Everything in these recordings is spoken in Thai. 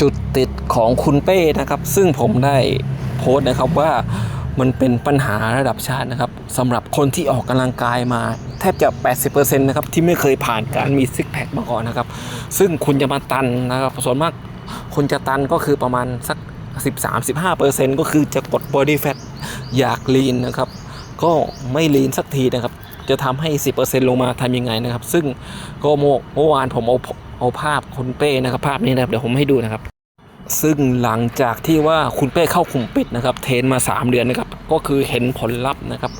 จุดติดของคุณเป้นะครับ ซึ่งผมได้โพสต์นะครับว่ามันเป็นปัญหาระดับชาตินะครับสำหรับคนที่ออกกำลังกายมาแทบจะ 80%นะครับที่ไม่เคยผ่านการมีซิกแพคมาก่อนนะครับ ซึ่งคุณจะมาตันนะครับส่วนมากคนจะตันก็คือประมาณสัก 13-15%ก็คือจะกด body fat อยากลีนนะครับ ก็ไม่ลีนสักทีนะครับ จะทำให้ 10%ลงมาทำยังไงนะครับ ซึ่งก็เมื่อวานผมเอา เอาภาพคุณเป้นะครับ ภาพนี้นะครับเดี๋ยวผมให้ดูนะครับ ซึ่งหลังจากที่ว่าคุณเป้เข้าคุมปิดนะครับเทรนมา 3 เดือนนะครับก็คือเห็นผลลัพธ์นะครับ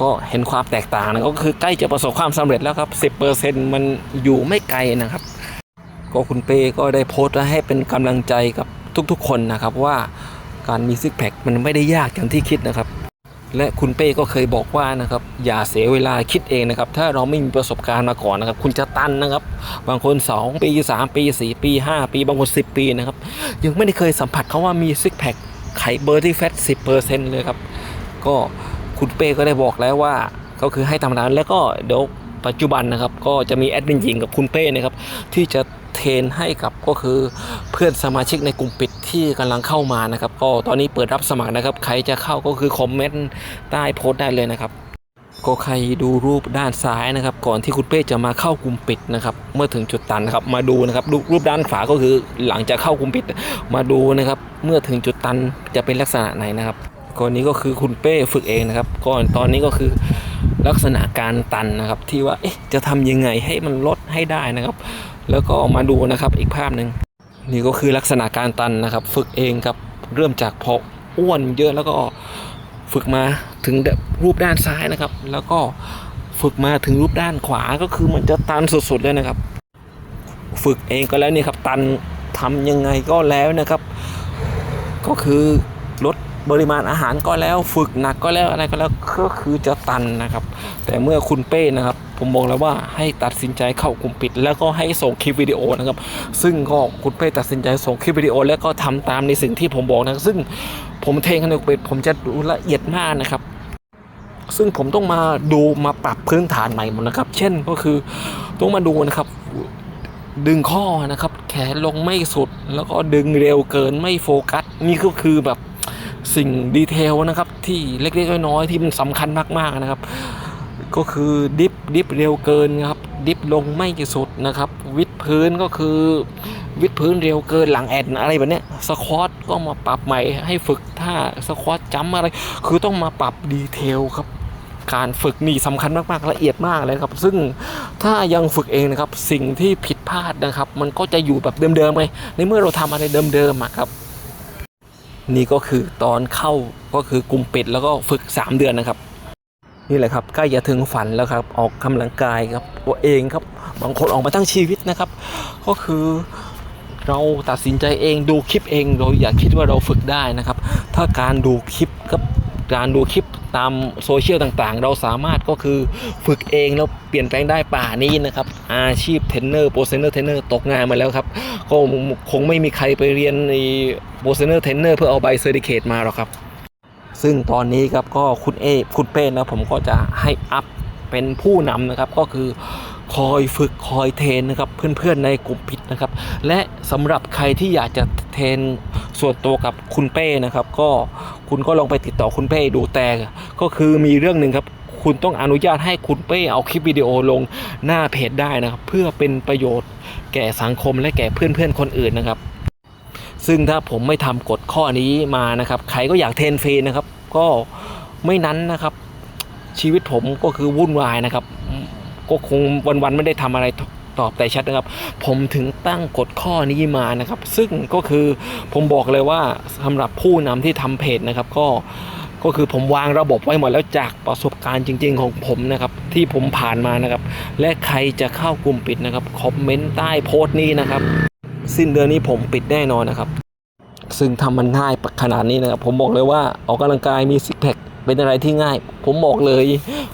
ก็เห็นความแตกต่างนะก็คือใกล้จะประสบความสำเร็จแล้วครับ 10%มันอยู่ไม่ไกลนะครับ ก็คุณเป้ก็ได้โพสต์ให้เป็นกำลังใจกับทุกๆ คนนะครับว่าการมีซิกแพคมันไม่ได้ยากอย่างที่คิดนะครับ และคุณเป้ก็เคยบอกว่านะครับอย่าเสียเวลาคิดเองนะครับ ถ้าเราไม่มีประสบการณ์มาก่อนนะครับ คุณจะตันนะครับ บางคน 2 ปี 3 ปี 4 ปี 5 ปีบางคน 10 ปีนะครับ ยังไม่ได้เคยสัมผัสเขาว่ามีซิกแพคไขเบอร์ที่แฟตสิเลยครับ ก็คุณเป้ก็ได้บอกแล้วว่าก็คือให้ทำร้านแล้วก็เดี๋ยว ปัจจุบันนะครับก็จะมีแอดมินหญิงกับคุณเป้นะครับที่จะเทรนให้กับก็คือเพื่อนสมาชิกในกลุ่มปิดที่กำลังเข้ามานะครับ ก็ตอนนี้เปิดรับสมัครนะครับ ใครจะเข้าก็คือคอมเมนต์ใต้โพสต์ได้เลยนะครับก็ใครดูรูปด้านซ้ายนะครับ ก่อนที่คุณเป้จะมาเข้ากลุ่มปิดนะครับ เมื่อถึงจุดตันนะครับ มาดูนะครับรูปรูปด้านขวาก็คือหลังจากเข้ากลุ่มปิด มาดูนะครับ เมื่อถึงจุดตันจะเป็นลักษณะไหนนะครับก่อนนี้ก็คือคุณเป้ฝึกเองนะครับก่อนตอนนี้ก็คือ ลักษณะการตันนะครับ ที่ว่าจะทำยังไงให้มันลดให้ได้นะครับ แล้วก็มาดูนะครับอีกภาพหนึ่งนี่ก็คือลักษณะการตันนะครับ ฝึกเองครับเริ่มจากพออ้วนเยอะแล้วก็ฝึกมาถึงรูปด้านซ้ายนะครับ แล้วก็ฝึกมาถึงรูปด้านขวาก็คือมันจะตันสุดๆเลยนะครับ ฝึกเองก็แล้วนี่ครับตันทำยังไงก็แล้วนะครับ ก็คือลด ปริมาณอาหารก็แล้วฝึกหนักก็แล้วอะไรก็แล้วก็คือจะตันนะครับ แต่เมื่อคุณเป้นะครับ ผมบอกแล้วว่าให้ตัดสินใจเข้ากลุ่มปิด แล้วก็ให้ส่งคลิปวิดีโอนะครับ ซึ่งก็คุณเป้ตัดสินใจส่งคลิปวิดีโอ แล้วก็ทำตามในสิ่งที่ผมบอกนะซึ่งผมเทงกันในกลุ่มปิดผมจะดูละเอียดมากนะครับ ซึ่งผมต้องมาดูมาปรับพื้นฐานใหม่หมดนะครับ เช่นก็คือต้องมาดูนะครับดึงข้อนะครับ แขนลงไม่สุด แล้วก็ดึงเร็วเกินไม่โฟกัส นี่ก็คือแบบ สิ่งดีเทลนะครับที่เล็กๆน้อยๆที่มันสำคัญมากๆนะครับ ก็คือดิฟดิฟเร็วเกินครับ ดิฟลงไม่สุดนะครับ วิดพื้นก็คือ วิดพื้นเร็วเกินหลังแอนอะไรแบบเนี้ยสควอตก็มาปรับใหม่ให้ฝึกท่าสควอตจัมป์อะไร คือต้องมาปรับดีเทลครับการฝึกนี่สำคัญมากๆละเอียดมากเลยครับ ซึ่งถ้ายังฝึกเองนะครับ สิ่งที่ผิดพลาดนะครับ มันก็จะอยู่แบบเดิมๆไปในเมื่อเราทำอะไรเดิมๆครับ นี่ก็คือตอนเข้าก็คือกลุ่มปิดแล้วก็ฝึก 3 เดือนนะครับ นี่แหละครับใกล้จะถึงฝันแล้วครับ ออกกำลังกายครับตัวเองครับ บางคนออกมาตั้งชีวิตนะครับ ก็คือเราตัดสินใจเองดูคลิปเองเราอย่าคิดว่าเราฝึกได้นะครับ ถ้าการดูคลิปกับ การดูคลิปตามโซเชียลต่างๆ เราสามารถก็คือฝึกเองแล้วเปลี่ยนแปลงได้ป่านี้นะครับ อาชีพเทรนเนอร์โปรเซนเนอร์เทรนเนอร์ตกงานมาแล้วครับ ก็คงไม่มีใครไปเรียนในโปรเซนเนอร์เทรนเนอร์เพื่อเอาใบเซอร์ติเคตมาหรอกครับ ซึ่งตอนนี้ครับก็คุณเอคุณเป้นะผมก็จะให้อัพเป็นผู้นำนะครับก็คือคอยฝึกคอยเทรนนะครับเพื่อนๆในกลุ่มปิดนะครับ และสำหรับใครที่อยากจะเทรนส่วนตัวกับคุณเป้นะครับ ก็ คุณก็ลองไปติดต่อคุณเป้ดูแต่ก็คือมีเรื่องหนึ่งครับ คุณต้องอนุญาตให้คุณเป้เอาคลิปวิดีโอลงหน้าเพจได้นะครับ เพื่อเป็นประโยชน์แก่สังคมและแก่เพื่อนๆคนอื่นนะครับ ซึ่งถ้าผมไม่ทำกฎข้อนี้มานะครับ ใครก็อยากเทนฟรีนะครับ ก็ไม่นั้นนะครับ ชีวิตผมก็คือวุ่นวายนะครับ ก็คงวันๆไม่ได้ทำอะไร ตอบแต่ชัดนะครับ ผมถึงตั้งกฎข้อนี้มานะครับ ซึ่งก็คือผมบอกเลยว่าสำหรับผู้นำที่ทำเพจนะครับ ก็ก็คือผมวางระบบไว้หมดแล้วจากประสบการณ์จริง ๆ ของผมนะครับ ที่ผมผ่านมานะครับ และใครจะเข้ากลุ่มปิดนะครับคอมเมนต์ใต้โพสต์นี้นะครับ สิ้นเดือนนี้ผมปิดแน่นอนนะครับ ซึ่งทำมันง่ายขนาดนี้นะครับ ผมบอกเลยว่าออกกำลังกายมีซิกแพค เป็นอะไรที่ง่าย ผมบอกเลย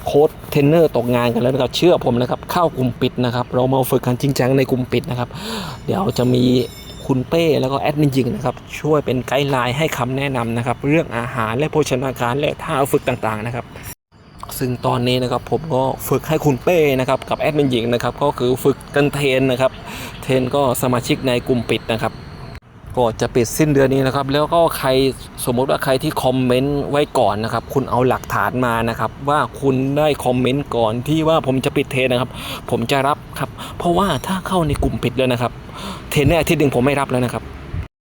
โค้ดเทรนเนอร์ตกงานกันแล้วนะครับเชื่อผมนะครับเข้ากลุ่มปิดนะครับ เรามาฝึกกันจริงจังในกลุ่มปิดนะครับ เดี๋ยวจะมีคุณเป้แล้วก็แอดมินยิงนะครับช่วยเป็นไกด์ไลน์ให้คำแนะนำนะครับ เรื่องอาหารและโภชนาการและท่าฝึกต่างๆนะครับ ซึ่งตอนนี้นะครับผมก็ฝึกให้คุณเป้นะครับกับแอดมินหญิงนะครับก็คือฝึกกันเทนนะครับ เทนก็สมาชิกในกลุ่มปิดนะครับ ก็จะปิดสิ้นเดือนนี้นะครับ แล้วก็ใครสมมติว่าใครที่คอมเมนต์ไว้ก่อนนะครับ คุณเอาหลักฐานมานะครับ ว่าคุณได้คอมเมนต์ก่อนที่ว่าผมจะปิดเทนนะครับ ผมจะรับครับ เพราะว่าถ้าเข้าในกลุ่มปิดแล้วนะครับ เทนในอาทิตย์หนึ่งผมไม่รับแล้วนะครับ